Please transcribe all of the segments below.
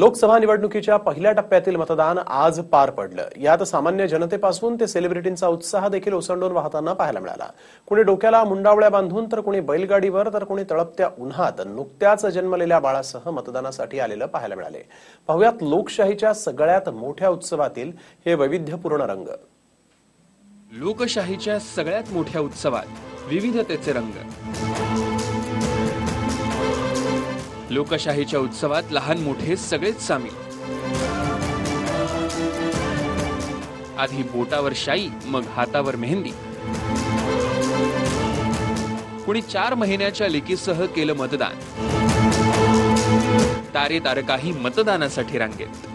लोकसभा निवडणुकीच्या पहिल्या टप्प्यातील मतदान आज पार पडलं. यात सामान्य जनतेपासून ते सेलिब्रिटींचा उत्साह देखील ओसंडून वाहताना पाहायला मिळाला. कुणी डोक्याला मुंडावळ्या बांधून तर कुणी बैलगाडीवर तर कुणी तळपत्या उन्हात नुकत्याच जन्मलेल्या बाळासह मतदानासाठी आलेलं पाहायला मिळाले. पाहुयात लोकशाहीच्या सगळ्यात मोठ्या उत्सवातील हे वैविध्यपूर्ण रंग. लोकशाहीच्या सगळ्यात मोठ्या उत्सवात विविधतेचे रंग. लोकशाहीच्या उत्सवात लहान मोठे सगळेच सामील. आधी बोटावर शाई मग हातावर मेहंदी. कुणी चार महिन्याच्या लेकीसह केलं मतदान. तारे तारकाही मतदानासाठी रांगेत.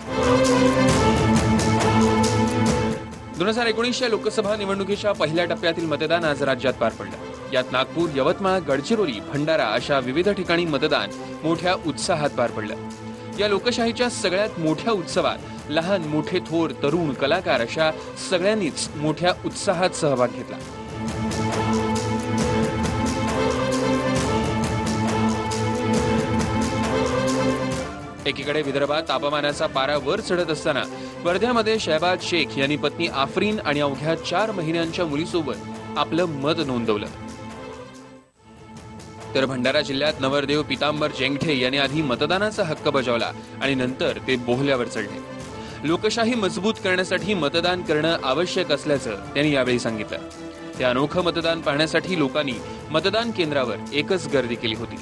दोन हजार एकोणीसच्या लोकसभा निवडणुकीच्या पहिल्या टप्प्यातील मतदान आज राज्यात पार पडलं. यात नागपूर यवतमाळ गडचिरोली भंडारा अशा विविध ठिकाणी मतदान मोठ्या उत्साहात पार पडलं. या लोकशाहीच्या सगळ्यात मोठ्या उत्सवात लहान मोठे थोर तरुण कलाकार अशा सगळ्यांनीच मोठ्या उत्साहात सहभाग घेतला. एकीकडे विदर्भात तापमानाचा पारा वर चढत असताना वर्ध्यामध्ये शहबाज शेख यांनी पत्नी आफरीन आणि अवघ्या चार महिन्यांच्या मुलीसोबत आपलं मत नोंदवलं. तर भंडारा जिल्ह्यात नवरदेव पितांबर जेंगठे यांनी आधी मतदानाचा हक्क बजावला आणि नंतर ते बोहल्यावर चढले. लोकशाही मजबूत करण्यासाठी मतदान करणं आवश्यक असल्याचं त्यांनी यावेळी सांगितलं. ते अनोखं मतदान पाहण्यासाठी लोकांनी मतदान केंद्रावर एकच गर्दी केली होती.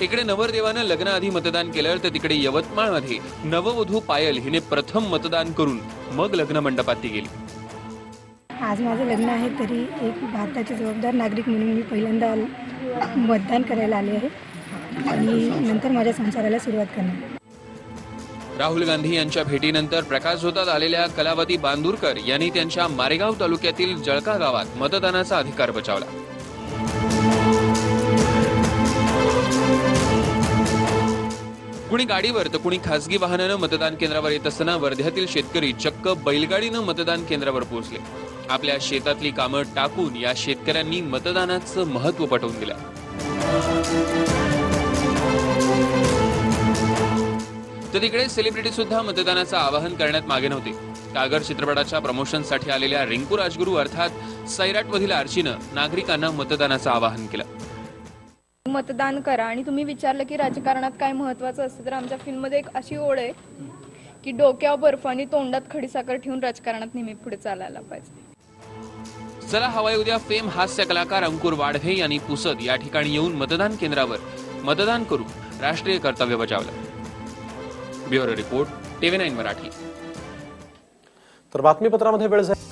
इकडे नवरदेवानं लग्नाआधी मतदान केलं तर तिकडे यवतमाळमध्ये नववधू पायल हिने प्रथम मतदान करून मग लग्न मंडपात ती गेली. आज माझं लग्न आहे तरी एक भारताचे जबाबदार नागरिक म्हणून मी पहिल्यांदा मतदान करायला आले आहे आणि नंतर माझ्या संसाराला सुरुवात करणार. राहुल गांधी यांच्या भेटीनंतर प्रकाश होतात आलेल्या कलावती बांदूरकर यांनी त्यांच्या मारेगाव तालुक्यातील जळका गावात मतदानाचा अधिकार बजावला. कुणी गाडीवर तर कुणी खासगी वाहनानं मतदान केंद्रावर येत असताना वर्ध्यातील शेतकरी चक्क बैलगाडीनं मतदान केंद्रावर पोहोचले. आपल्या शेतातली कामं टाकून या शेतकऱ्यांनी मतदानाचं महत्त्व पटवून दिलं. तर तिकडे सेलिब्रिटी सुद्धा मतदानाचं आवाहन करण्यात मागे नव्हते. कागर चित्रपटाच्या प्रमोशनसाठी आलेल्या रिंकू राजगुरू अर्थात सैराटमधील आर्चीनं नागरिकांना मतदानाचं आवाहन केलं. मतदान करा. आणि तुम्ही विचारलं की राजकारणात काय महत्वाचं असतं तर आमच्या फिल्ममध्ये एक अशी ओढ आहे की डोक्यावर बर्फ आणि तोंडात खडीसाखर ठेवून राजकारणात नेहमी पुढे चालायला पाहिजे. चला हवाई उद्या. फेम हास्य कलाकार अंकुर वाढवे यांनी पुसद या ठिकाणी येऊन मतदान केंद्रावर मतदान करून राष्ट्रीय कर्तव्य बजावलं. Bureau report TV nine Marathi. तर बातमीपत्रामध्ये वेळ झाली.